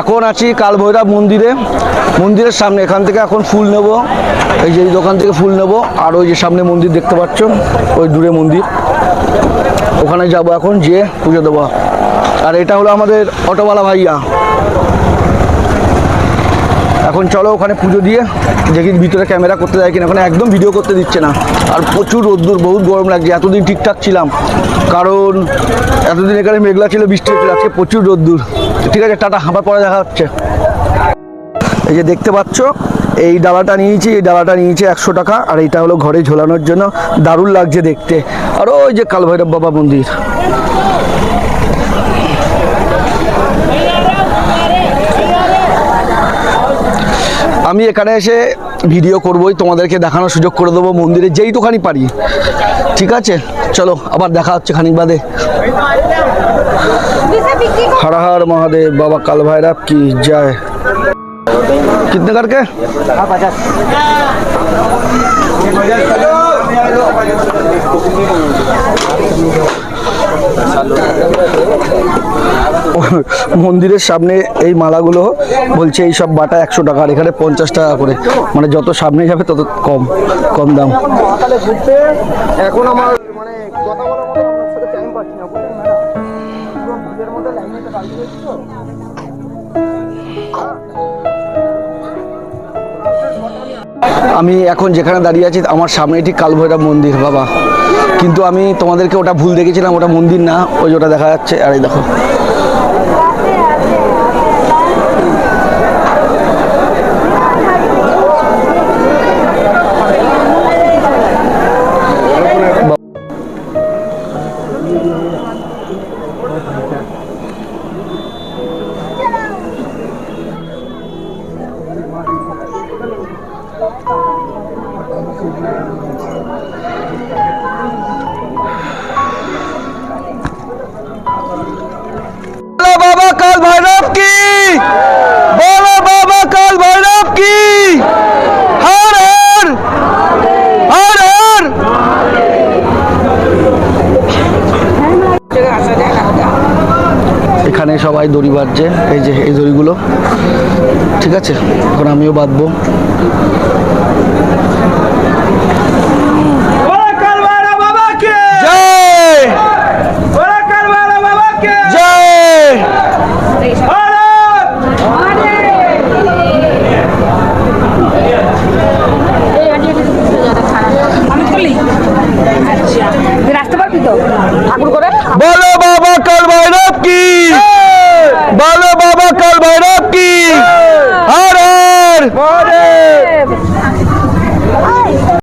এখন আছি কাল ভৈরব মন্দিরে। মন্দিরের সামনে এখান থেকে এখন ফুল নেব। এই যে দোকান থেকে ফুল নেব। আর ওই যে সামনে মন্দির দেখতে পাচ্ছ, ওই দূরে মন্দির। ওখানে যাব এখন যে পুজো দেবো। আর এটা হলো আমাদের অটোওয়ালা ভাইয়া। এখন চলো ওখানে পুজো দিয়ে, দেখি ভিতরে ক্যামেরা করতে যায় কিনা। ওখানে একদম ভিডিও করতে দিচ্ছে না। আর প্রচুর রোদ্দুর, বহুত গরম লাগছে। এতদিন ঠিকঠাক ছিলাম। কারণ এতদিন এখানে মেঘলা ছিল, বৃষ্টি হচ্ছিল, আজকে প্রচুর রোদ্দুর। ঠিক আছে, টাটা হাঁপার পরে দেখা হচ্ছে। এই যে দেখতে পাচ্ছ, এই ডালাটা নিয়েছি, এই ডালাটা নিয়েছি একশো টাকা, আর এইটা হলো ঘরে ঝোলানোর জন্য। দারুণ লাগছে দেখতে। আর ওই যে কালভৈরব বাবা মন্দির। আমি এখানে এসে ভিডিও করবই তোমাদেরকে দেখানোর সুযোগ করে দেবো মন্দিরে যেইটুখানি পারি ঠিক আছে চলো আবার দেখা হচ্ছে খানিক বাদে हर हर महादेव बाबा काल भैरव की जय कितने करके মন্দিরের সামনে এই মালাগুলো বলছে এই সব বাটা একশো টাকা আর এখানে পঞ্চাশ টাকা করে। মানে যত সামনে যাবে তত কম কম দাম। এখন আমার মানে কথা আমি এখন যেখানে দাঁড়িয়ে আছি আমার সামনে ঠিক কালভৈরব মন্দির বাবা। কিন্তু আমি তোমাদেরকে ওটা ভুল দেখেছিলাম ওটা মন্দির না ওই ওটা দেখা যাচ্ছে। আর এই দেখো। बोलो ভৈরব কি? বলো বাবা কাল ভৈরব কি? হর হর হর হর। এখানে সবাই দড়ি বাঁধছে, এই যে, এই দড়িগুলো। ঠিক আছে? এখন আমিও বাঁধবো। ঠাকুর করে। बोलो